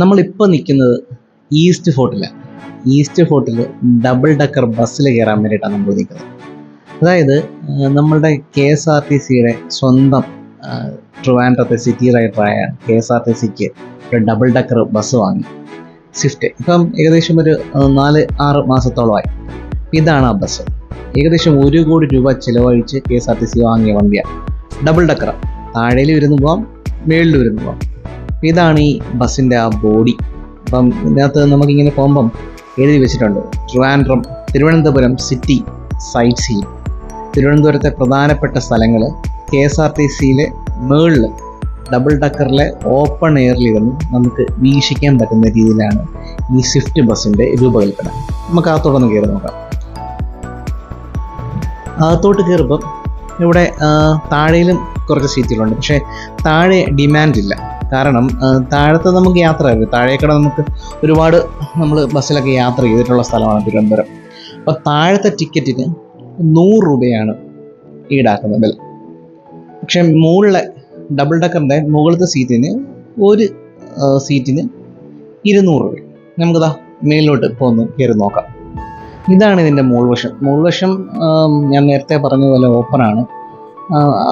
നമ്മളിപ്പോൾ നിൽക്കുന്നത് ഈസ്റ്റ് ഫോർട്ടിലാണ് ഈസ്റ്റ് ഫോർട്ടിൽ ഡബിൾ ഡക്കർ ബസ്സിൽ കയറാൻ വേണ്ടിയിട്ടാണ് നമ്മൾ നിൽക്കുന്നത് അതായത് നമ്മളുടെ കെ എസ് ആർ ടി സിയുടെ സ്വന്തം ട്രിവാൻഡ്രത്തെ സിറ്റി റൈഡറായ കെ എസ് ആർ ടി സിക്ക് ഒരു ഡബിൾ ഡക്കർ ബസ് വാങ്ങി. സ്വിഫ്റ്റ് ഇപ്പം ഏകദേശം ഒരു നാല് ആറ് മാസത്തോളമായി. ഇതാണ് ആ ബസ് ഏകദേശം ഒരു കോടി രൂപ ചിലവഴിച്ച് K S R T C വാങ്ങിയ വണ്ടിയാണ്. ഡബിൾ ഡക്കറാണ് താഴേലും വരുന്നു പോവാം മേളിൽ വരുന്നു പോവാം. ഇതാണ് ഈ ബസ്സിന്റെ ആ ബോഡി. അപ്പം ഇതിനകത്ത് നമുക്കിങ്ങനെ പോകുമ്പം എഴുതി വെച്ചിട്ടുണ്ട്. Trivandrum Thiruvananthapuram city sightseeing. തിരുവനന്തപുരത്തെ പ്രധാനപ്പെട്ട സ്ഥലങ്ങൾ കെ എസ് ആർ ടി സിയിലെ മേളിൽ ഡബിൾ ഡക്കറിലെ ഓപ്പൺ എയറിലിരുന്ന് നമുക്ക് വീക്ഷിക്കാൻ പറ്റുന്ന രീതിയിലാണ് ഈ സ്വിഫ്റ്റ് ബസ്സിന്റെ രൂപകൽപ്പന. നമുക്ക് അകത്തോട്ടൊന്ന് കയറി നോക്കാം. അകത്തോട്ട് കയറുമ്പം ഇവിടെ താഴെയിലും കുറച്ച് സീറ്റുകളുണ്ട്. പക്ഷേ താഴെ ഡിമാൻഡ് ഇല്ല കാരണം താഴത്ത് നമുക്ക് യാത്ര താഴേക്കടെ നമുക്ക് ഒരുപാട് നമ്മൾ ബസ്സിലൊക്കെ യാത്ര ചെയ്തിട്ടുള്ള സ്ഥലമാണ് തിരുവനന്തപുരം. അപ്പോൾ താഴത്തെ ടിക്കറ്റിന് നൂറ് രൂപയാണ് ഈടാക്കുന്നത് വില. പക്ഷേ മുകളിലെ ഡബിൾ ഡക്കറിന്റെ മുകളിലത്തെ സീറ്റിന് ഒരു സീറ്റിന് ഇരുന്നൂറ് രൂപ. നമുക്കിതാ മേലിലോട്ട് ഒന്ന് കയറി നോക്കാം. ഇതാണ് ഇതിന്റെ മുൾവശം മുൾവശം ഞാൻ നേരത്തെ പറഞ്ഞതുപോലെ ഓപ്പണാണ്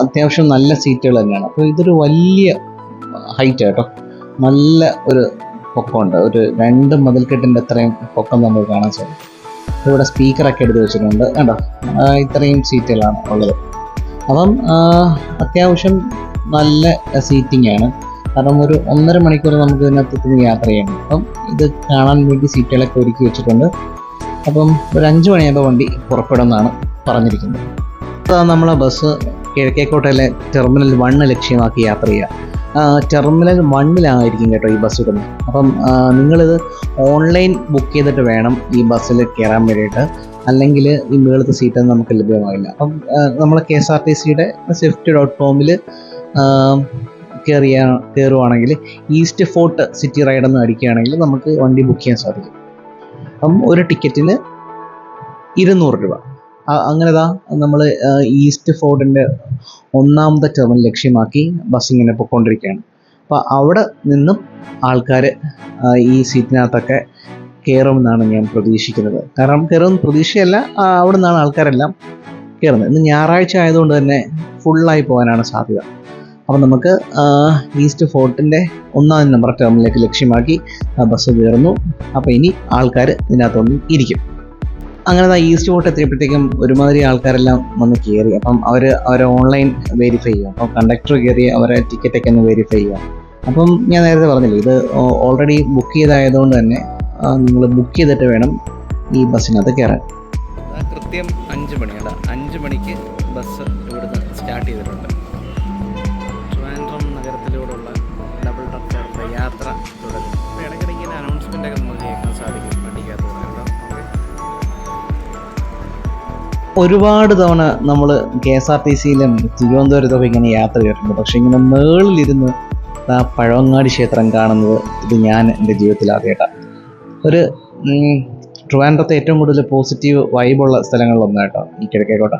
അത്യാവശ്യം നല്ല സീറ്റുകൾ തന്നെയാണ്. അപ്പോൾ ഇതൊരു വലിയ ഹൈറ്റ് കേട്ടോ നല്ല ഒരു പൊക്കമുണ്ട്. ഒരു രണ്ട് മതിൽക്കെട്ടിന്റെ അത്രയും പൊക്കം നമുക്ക് കാണാൻ സാധിക്കും. ഇവിടെ സ്പീക്കറൊക്കെ എടുത്ത് വെച്ചിട്ടുണ്ട്. കേട്ടോ ഇത്രയും സീറ്റുകളാണ് ഉള്ളത്. അപ്പം അത്യാവശ്യം നല്ല സീറ്റിംഗ് ആണ്. കാരണം ഒരു ഒന്നര മണിക്കൂർ നമുക്ക് ഇതിനകത്ത് ഇരുന്ന് യാത്ര ചെയ്യണം. അപ്പം ഇത് കാണാൻ വേണ്ടി സീറ്റുകളൊക്കെ ഒരുക്കി വെച്ചിട്ടുണ്ട്. അപ്പം ഒരു അഞ്ച് മണിയാകുമ്പോൾ വണ്ടി പുറപ്പെടുമെന്നാണ് പറഞ്ഞിരിക്കുന്നത്. അപ്പോൾ നമ്മളെ ബസ്. കിഴക്കേക്കോട്ടയിലെ ടെർമിനൽ വണ്ണ് ലക്ഷ്യമാക്കി യാത്ര ചെയ്യുക. ടെർമിനൽ വണ്ണിലായിരിക്കും കേട്ടോ ഈ ബസ് ഇടുന്നത് അപ്പം നിങ്ങളിത് ഓൺലൈൻ ബുക്ക് ചെയ്തിട്ട് വേണം ഈ ബസ്സിൽ കയറാൻ വേണ്ടിയിട്ട്. അല്ലെങ്കിൽ ഈ മുകളിലത്തെ സീറ്റ് നമുക്ക് ലഭ്യമാകില്ല അപ്പം നമ്മൾ കെ എസ് ആർ ടി സിയുടെ സ്വിഫ്റ്റ് ഡോട്ട് കോമിൽ കയറിയ കയറുവാണെങ്കിൽ ഈസ്റ്റ് ഫോർട്ട് സിറ്റി റൈഡ് എന്ന് അടിക്കുകയാണെങ്കിൽ നമുക്ക് വണ്ടി ബുക്ക് ചെയ്യാൻ സാധിക്കും. അപ്പം ഒരു ടിക്കറ്റിന് ഇരുന്നൂറ് രൂപ. ആ- അങ്ങനെതാ. നമ്മൾ ഈസ്റ്റ് ഫോർട്ടിന്റെ ഒന്നാമത്തെ ടെർമിനൽ ലക്ഷ്യമാക്കി ബസ് ഇങ്ങനെ പൊയ്ക്കൊണ്ടിരിക്കുകയാണ് അപ്പോൾ അവിടെ നിന്നും ആൾക്കാർ ഈ സീറ്റിനകത്തൊക്കെ കയറുമെന്നാണ് ഞാൻ പ്രതീക്ഷിക്കുന്നത്. കാരണം കയറും പ്രതീക്ഷയല്ല അവിടെ നിന്നാണ് ആൾക്കാരെല്ലാം കയറുന്നത് ഇന്ന് ഞായറാഴ്ച ആയതുകൊണ്ട് തന്നെ ഫുള്ളായി പോകാനാണ് സാധ്യത. അപ്പം നമുക്ക് ഈസ്റ്റ് ഫോർട്ടിന്റെ ഒന്നാം നമ്പർ ടേമിലേക്ക് ലക്ഷ്യമാക്കി ബസ് കയറുന്നു അപ്പോൾ ഇനി ആൾക്കാർ ഇതിനകത്തൊന്നും ഇരിക്കും. അങ്ങനെ ഈസ്റ്റ് ഫോർട്ട് എത്തിയപ്പോഴത്തേക്കും ഒരുമാതിരി ആൾക്കാരെല്ലാം വന്ന് കയറി അപ്പം അവർ അവരെ ഓൺലൈൻ വെരിഫൈ ചെയ്യുക. അപ്പം കണ്ടക്ടർ കയറി അവരെ ടിക്കറ്റൊക്കെ ഒന്ന് വെരിഫൈ ചെയ്യുക. അപ്പം ഞാൻ നേരത്തെ പറഞ്ഞില്ലേ ഇത് ഓൾറെഡി ബുക്ക് ചെയ്തായതുകൊണ്ട് തന്നെ നിങ്ങൾ ബുക്ക് ചെയ്തിട്ട് വേണം ഈ ബസ്സിനകത്ത് കയറാൻ. കൃത്യം അഞ്ച് മണിയാണ് അഞ്ച് മണിക്ക് ബസ് ഒരുപാട് തവണ നമ്മൾ കെ എസ് ആർ ടി സിയിലും തിരുവനന്തപുരത്തൊക്കെ ഇങ്ങനെ യാത്ര ചെയ്തിട്ടുണ്ട്. പക്ഷെ ഇങ്ങനെ മേളിലിരുന്ന് ആ പഴവങ്ങാടി ക്ഷേത്രം കാണുന്നത് ഇത് ഞാൻ എന്റെ ജീവിതത്തിൽ ആദ്യമായിട്ടാണ് ഒരു ട്രിവാൻഡ്രത്തെ ഏറ്റവും കൂടുതൽ പോസിറ്റീവ് വൈബുള്ള സ്ഥലങ്ങളിലൊന്നും കേട്ടോ ഈ കിഴക്കേക്കോട്ട.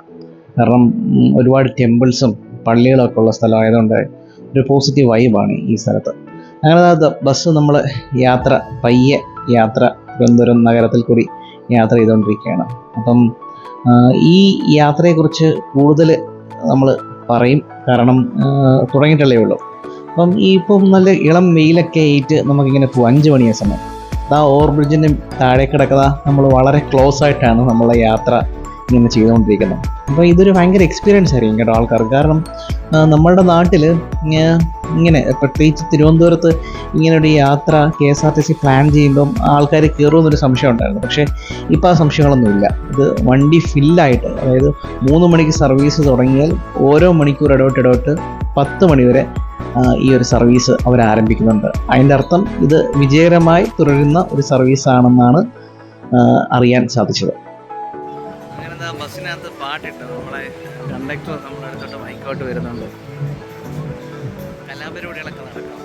കാരണം ഒരുപാട് ടെമ്പിൾസും പള്ളികളൊക്കെ ഉള്ള സ്ഥലമായതുകൊണ്ട് ഒരു പോസിറ്റീവ് വൈബാണ് ഈ സ്ഥലത്ത്. അങ്ങനെ ബസ് നമ്മൾ യാത്ര പയ്യെ യാത്ര തിരുവനന്തപുരം നഗരത്തിൽ കൂടി യാത്ര ചെയ്തുകൊണ്ടിരിക്കുകയാണ്. അപ്പം ഈ യാത്രയെക്കുറിച്ച് കൂടുതൽ നമ്മൾ പറയും. കാരണം തുടങ്ങിയിട്ടല്ലേ ഉള്ളൂ. അപ്പം ഈ ഇപ്പം നല്ല ഇളം വെയിലൊക്കെ ആയിട്ട് നമുക്കിങ്ങനെ പോകും അഞ്ച് മണിയ സമയം. ആ ഓവർ ബ്രിഡ്ജിന്റെ താഴെ കിടക്കുന്ന നമ്മൾ വളരെ ക്ലോസ് ആയിട്ടാണ് നമ്മളെ യാത്ര ഇങ്ങനെ ചെയ്തുകൊണ്ടിരിക്കുന്നത്. അപ്പോൾ ഇതൊരു ഭയങ്കര എക്സ്പീരിയൻസ് ആയിരിക്കും കേട്ടോ ആൾക്കാർക്ക്. കാരണം നമ്മളുടെ നാട്ടിൽ ഇങ്ങനെ പ്രത്യേകിച്ച് തിരുവനന്തപുരത്ത് ഇങ്ങനെ ഒരു യാത്ര K S R T C plan ചെയ്യുമ്പം ആൾക്കാർ കയറുമെന്നൊരു സംശയം ഉണ്ടായിരുന്നു. പക്ഷേ ഇപ്പോൾ ആ സംശയങ്ങളൊന്നുമില്ല ഇത് വണ്ടി ഫില്ലായിട്ട് അതായത് മൂന്ന് മണിക്ക് സർവീസ് തുടങ്ങിയാൽ ഓരോ മണിക്കൂർ ഇടവിട്ട് ഇടവിട്ട് പത്ത് മണിവരെ ഈ ഒരു സർവീസ് അവർ ആരംഭിക്കുന്നുണ്ട്. അതിന്റെ അർത്ഥം ഇത് വിജയകരമായി തുടരുന്ന ഒരു സർവീസാണെന്നാണ് അറിയാൻ സാധിച്ചത്. അങ്ങനെ ബസ്സിനകത്ത് പാട്ടിട്ട് നമ്മളെ കണ്ടക്ടർ നമ്മളെടുത്തോട്ട് മൈക്കോട്ട് വരുന്നുണ്ട്. കലാപരിപാടികളൊക്കെ നടക്കാം.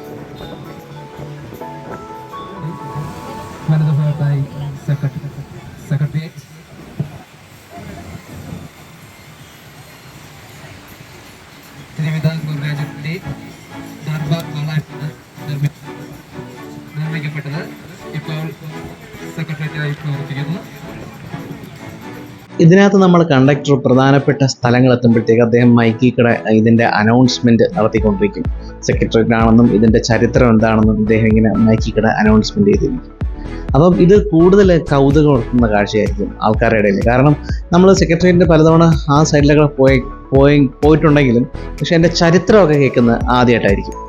ഇതിനകത്ത് നമ്മൾ കണ്ടക്ടർ പ്രധാനപ്പെട്ട സ്ഥലങ്ങൾ എത്തുമ്പോഴത്തേക്ക് അദ്ദേഹം മൈക്കിൽ കട ഇതിന്റെ അനൗൺസ്മെന്റ് നടത്തിക്കൊണ്ടിരിക്കും. സെക്രട്ടേറിയറ്റ് ആണെന്നും ഇതിന്റെ ചരിത്രം എന്താണെന്നും ഇദ്ദേഹം ഇങ്ങനെ മൈക്കിൽ കട അനൗൺസ്മെന്റ് ചെയ്തിരിക്കും. അപ്പം ഇത് കൂടുതൽ കൗതുകം ഉണർത്തുന്ന കാഴ്ചയായിരിക്കും ആൾക്കാരുടെ ഇടയിൽ. കാരണം നമ്മൾ സെക്രട്ടേറിയറ്റിന്റെ പലതവണ ആ സൈഡിലൊക്കെ പോയി പോയി പോയിട്ടുണ്ടെങ്കിലും പക്ഷേ എന്റെ ചരിത്രമൊക്കെ കേൾക്കുന്നത് ആദ്യമായിട്ടായിരിക്കും.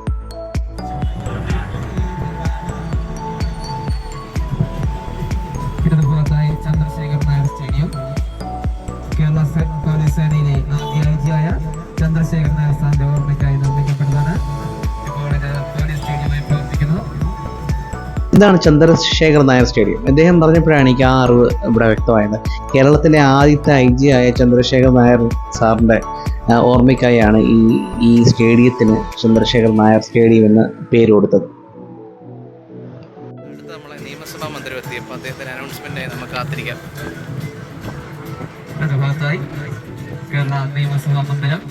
ഇതാണ് ചന്ദ്രശേഖർ നായർ സ്റ്റേഡിയം. അദ്ദേഹം പറഞ്ഞപ്പോഴാണ് എനിക്ക് ആ അറിവ് ഇവിടെ വ്യക്തമായത്. കേരളത്തിലെ ആദ്യത്തെ ഐ ജി ആയ ചന്ദ്രശേഖർ നായർ സാറിന്റെ ഓർമ്മയ്ക്കായാണ് ഈ ഈ സ്റ്റേഡിയത്തിന് ചന്ദ്രശേഖർ നായർ സ്റ്റേഡിയം എന്ന് പേര് കൊടുത്തത്. നമ്മളെ നിയമസഭാ മന്ദിരം എത്തിയപ്പോൾ അദ്ദേഹത്തിന് അനൗൺസ്മെന്റായി നമുക്ക് കാത്തിരിക്കാം. ഭാഗത്തായി കേരള നിയമസഭാ മന്ദിരം.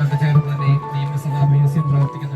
അത് ചേർന്ന് തന്നെ നിയമസഭാ മ്യൂസിയം പ്രവർത്തിക്കുന്നുണ്ട്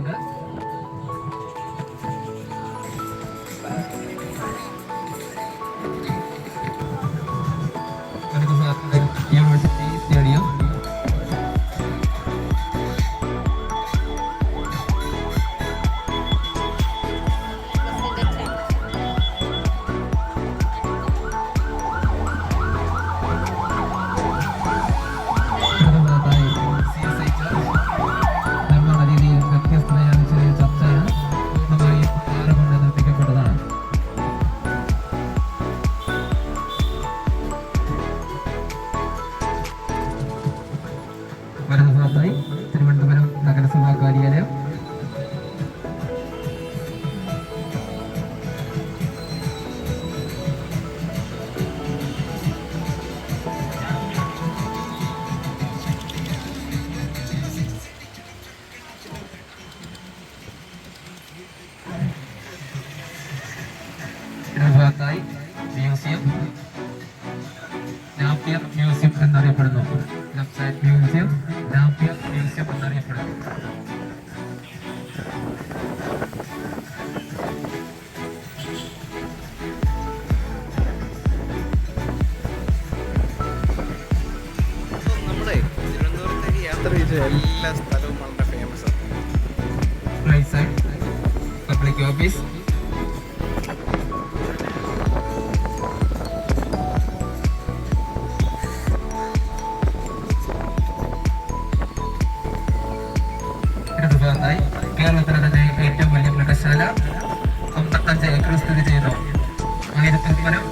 എല്ലാ സ്ഥലവും വളരെ famous right side public office കേരളത്തിലെ തന്നെ ഏറ്റവും വലിയ മൃഗശാല അമ്പത്തഞ്ച് ഏക്കർ സ്ഥിതി ആയിരത്തിൽ പരം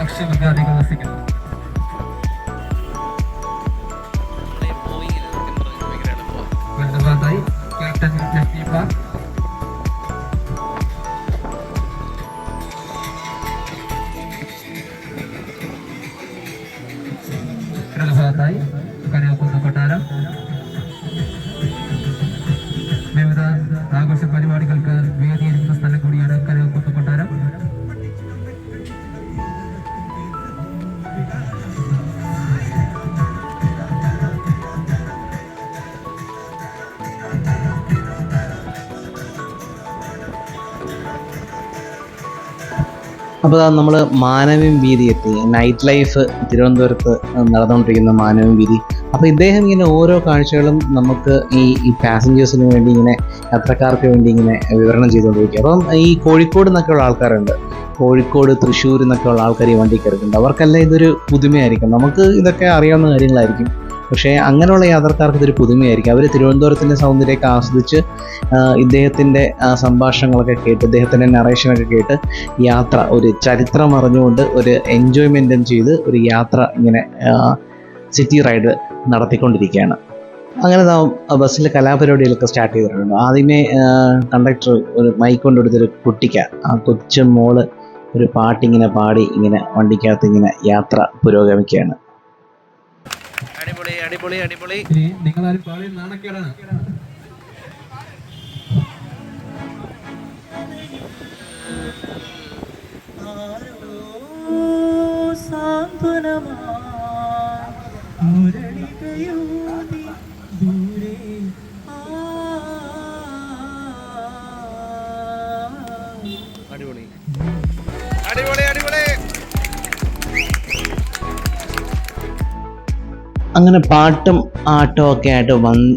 പക്ഷിമൃഗാദികൾ വസിക്കുന്നു. അപ്പോൾ നമ്മൾ മാനവീം വീതി എത്തി. നൈറ്റ് ലൈഫ് തിരുവനന്തപുരത്ത് നടന്നുകൊണ്ടിരിക്കുന്ന മാനവീം വീതി. അപ്പോൾ ഇദ്ദേഹം ഇങ്ങനെ ഓരോ കാഴ്ചകളും നമുക്ക് ഈ ഈ പാസഞ്ചേഴ്സിന് വേണ്ടി ഇങ്ങനെ യാത്രക്കാർക്ക് വേണ്ടി ഇങ്ങനെ വിവരണം ചെയ്തുകൊണ്ടിരിക്കുക അപ്പം ഈ കോഴിക്കോട് നിന്നൊക്കെയുള്ള ആൾക്കാരുണ്ട്. കോഴിക്കോട് തൃശ്ശൂർ നിന്നൊക്കെയുള്ള ആൾക്കാർ ഈ വണ്ടി കയറുന്നുണ്ട് അവർക്കെല്ലാം ഇതൊരു പുതുമയായിരിക്കും. നമുക്ക് ഇതൊക്കെ അറിയാവുന്ന കാര്യങ്ങളായിരിക്കും. പക്ഷേ അങ്ങനെയുള്ള യാത്രക്കാർക്ക് ഇതൊരു പുതുമയായിരിക്കും. അവർ തിരുവനന്തപുരത്തിന്റെ സൗന്ദര്യമൊക്കെ ആസ്വദിച്ച് ഇദ്ദേഹത്തിന്റെ സംഭാഷണങ്ങളൊക്കെ കേട്ട് ഇദ്ദേഹത്തിന്റെ നറേഷനൊക്കെ കേട്ട് യാത്ര ഒരു ചരിത്രം അറിഞ്ഞുകൊണ്ട് ഒരു എൻജോയ്മെന്റും ചെയ്ത് ഒരു യാത്ര ഇങ്ങനെ സിറ്റി റൈഡ് നടത്തിക്കൊണ്ടിരിക്കുകയാണ്. അങ്ങനെ ബസ്സിൽ കലാപരിപാടികളൊക്കെ സ്റ്റാർട്ട് ചെയ്തിട്ടുണ്ട്. ആദ്യമേ കണ്ടക്ടർ ഒരു മൈക്ക് കൊണ്ടെടുത്തൊരു കുട്ടിക്ക ആ കൊച്ചു മോൾ ഒരു പാട്ടിങ്ങനെ പാടി ഇങ്ങനെ വണ്ടിക്കകത്ത് ഇങ്ങനെ യാത്ര പുരോഗമിക്കുകയാണ്. അടിപൊളി അടിപൊളി അടിപൊളി. നിങ്ങളാരും പാടി നാണക്കേടാണ്. അങ്ങനെ പാട്ടും ആട്ടവും ഒക്കെ ആയിട്ട്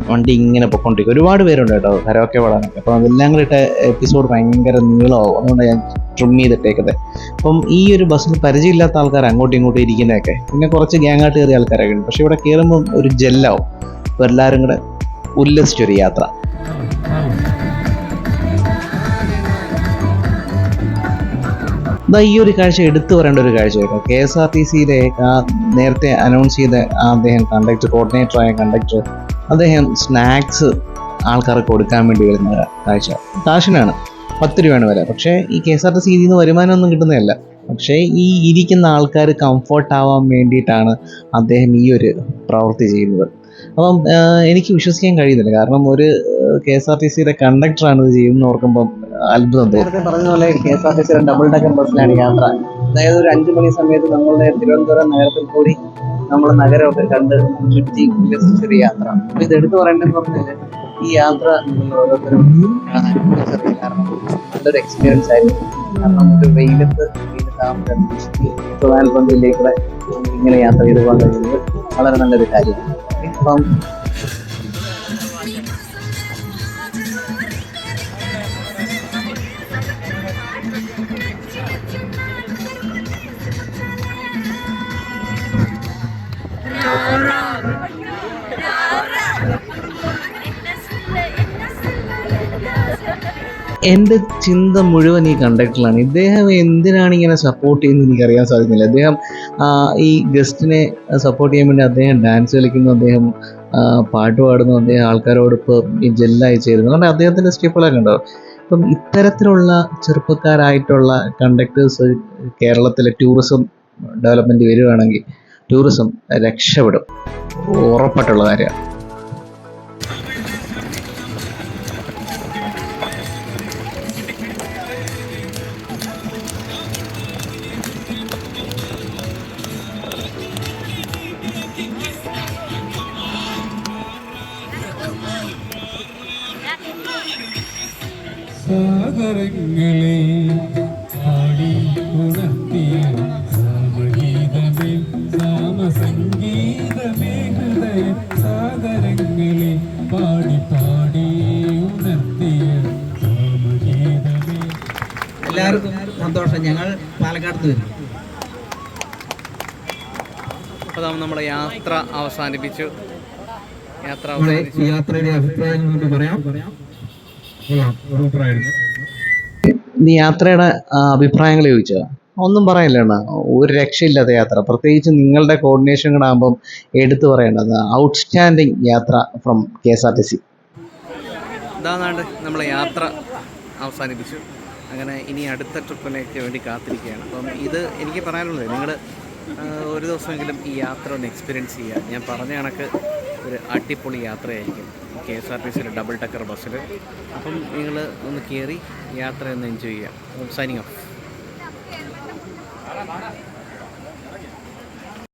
വണ്ടി ഇങ്ങനെ പൊക്കൊണ്ടിരിക്കും. ഒരുപാട് പേരുണ്ട് കേട്ടോ കരോക്കെ പാടാനൊക്കെ. അപ്പം അതെല്ലാം കൂടി ഇട്ട എപ്പിസോഡ് ഭയങ്കര നീളമാവും. അതുകൊണ്ട് ഞാൻ ട്രിം ചെയ്തിട്ടേക്കത് അപ്പം ഈ ഒരു ബസ്സിൽ പരിചയമില്ലാത്ത ആൾക്കാർ അങ്ങോട്ടും ഇങ്ങോട്ടും ഇരിക്കുന്നതൊക്കെ. പിന്നെ കുറച്ച് ഗ്യാങ്ങായിട്ട് കയറിയ ആൾക്കാരൊക്കെ ഉണ്ട്. പക്ഷേ ഇവിടെ കയറുമ്പം ഒരു ജെല്ലാവും എല്ലാവരും കൂടെ ഉല്ലസിച്ചൊരു യാത്ര. ഈ ഒരു കാഴ്ച എടുത്തു പറയേണ്ട ഒരു കാഴ്ച കേട്ടോ. കെ എസ് ആർ ടി സിയിലെ നേരത്തെ അനൗൺസ് ചെയ്ത അദ്ദേഹം കണ്ടക്ടർ കോർഡിനേറ്ററായ കണ്ടക്ടർ അദ്ദേഹം സ്നാക്സ് ആൾക്കാർക്ക് കൊടുക്കാൻ വേണ്ടി വരുന്ന കാഴ്ച. കാശിനാണ്. പത്ത് രൂപയാണ് വരെ പക്ഷേ ഈ കെ എസ് ആർ ടി സിയിൽ നിന്ന് വരുമാനമൊന്നും കിട്ടുന്നതല്ല. പക്ഷേ ഈ ഇരിക്കുന്ന ആൾക്കാർ കംഫർട്ട് ആവാൻ വേണ്ടിയിട്ടാണ് അദ്ദേഹം ഈ ഒരു പ്രവൃത്തി ചെയ്യുന്നത്. അപ്പം എനിക്ക് വിശ്വസിക്കാൻ കഴിയുന്നില്ല. കാരണം ഒരു കെ എസ് ആർ ടി സിയുടെ കണ്ടക്ടറാണ് ഇത് ചെയ്യുന്നത് ഓർക്കുമ്പം അത്ഭുതം പറഞ്ഞ പോലെ കെ എസ് ആർ ടി സിയുടെ ഡബിൾ ഡെക്കർ ബസ്സിലാണ് യാത്ര. അതായത് ഒരു അഞ്ചു മണി സമയത്ത് നമ്മളുടെ തിരുവനന്തപുരം നഗരത്തിൽ കൂടി നമ്മൾ നഗരമൊക്കെ കണ്ട് ചുറ്റി ഉല്ലസിച്ചൊരു യാത്ര. അപ്പൊ ഇത് എടുത്തു പറയേണ്ടതെന്ന് പറഞ്ഞാൽ ഈ യാത്ര നിങ്ങൾ ഓരോരുത്തരും ഉത്സവത്തിൽ കാരണം നല്ലൊരു എക്സ്പീരിയൻസ് ആയിരുന്നു. കാരണം ഒരു വെയിലത്ത് വെയിലത്താകുമ്പോൾ ട്രിവാൻഡ്രം ജില്ലയിലൂടെ ഇങ്ങനെ യാത്ര ചെയ്ത് പോകാൻ കഴിയുന്നത് വളരെ നല്ലൊരു കാര്യമാണ്. ഇപ്പം എന്റെ ചിന്ത മുഴുവൻ ഈ കണ്ടക്ടറിലാണ് ഇദ്ദേഹം എന്തിനാണ് ഇങ്ങനെ സപ്പോർട്ട് ചെയ്യുന്നത് എനിക്കറിയാൻ സാധിക്കുന്നില്ല. അദ്ദേഹം ഈ ഗസ്റ്റിനെ സപ്പോർട്ട് ചെയ്യാൻ വേണ്ടി അദ്ദേഹം ഡാൻസ് കളിക്കുന്നു അദ്ദേഹം പാട്ട് പാടുന്നു അദ്ദേഹം ആൾക്കാരോടൊപ്പം ഈ ജെല്ലായി ചേരുന്നു. കാരണം അദ്ദേഹത്തിന്റെ സ്റ്റെപ്പുകളൊക്കെ ഉണ്ടാവും അപ്പം ഇത്തരത്തിലുള്ള ചെറുപ്പക്കാരായിട്ടുള്ള കണ്ടക്ടേഴ്സ് കേരളത്തിലെ ടൂറിസം ഡെവലപ്മെന്റ് വരികയാണെങ്കിൽ ടൂറിസം രക്ഷപ്പെടും. ഉറപ്പായിട്ടുള്ള കാര്യമാണ്. സാഗരങ്ങളെ പാടി ഉണർത്തിയ സാമഗീതമേ സാമസംഗീതമേ ഹൃദയ സാഗരങ്ങളെ പാടി പാടി ഉണർത്തിയ സാമഗീതമേ. എല്ലാവർക്കും സന്തോഷം. ഞങ്ങൾ പാലക്കാട് വരും അപ്പോൾ നമ്മൾ യാത്ര അവസാനിപ്പിച്ചു. യാത്ര യാത്രയുടെ അഭിപ്രായം കൊണ്ട് പറയാം. കൊള്ളാം ഒരു അഭിപ്രായം നീ യാത്രയുടെ അഭിപ്രായങ്ങൾ ചോദിച്ചോ ഒന്നും പറയില്ല അണ്ണാ. ഒരു രക്ഷയില്ലാത്ത യാത്ര. പ്രത്യേകിച്ച് നിങ്ങളുടെ കോർഡിനേഷൻ കൂടെ ആകുമ്പം എടുത്തു പറയേണ്ടത് ഔട്ട്സ്റ്റാൻഡിങ് യാത്ര from K S R T C ഇതാണ്ട് നമ്മൾ യാത്ര അവസാനിപ്പിച്ചു. അങ്ങനെ ഇനി അടുത്ത ട്രിപ്പിലേക്ക് വേണ്ടി കാത്തിരിക്കുകയാണ്. അപ്പം ഇത് എനിക്ക് പറയാനുള്ളത് നിങ്ങൾ ഒരു ദിവസമെങ്കിലും ഈ യാത്ര ഒന്ന് എക്സ്പീരിയൻസ് ചെയ്യുക. ഞാൻ പറഞ്ഞ കണക്ക് ഒരു അടിപൊളി യാത്രയായിരിക്കും. കെ എസ് ആർ ടി സിയിലെ ഡബിൾ ടക്കർ ബസ്സിൽ അപ്പം നിങ്ങൾ ഒന്ന് കയറി യാത്ര ഒന്ന് എൻജോയ് ചെയ്യാം. Signing off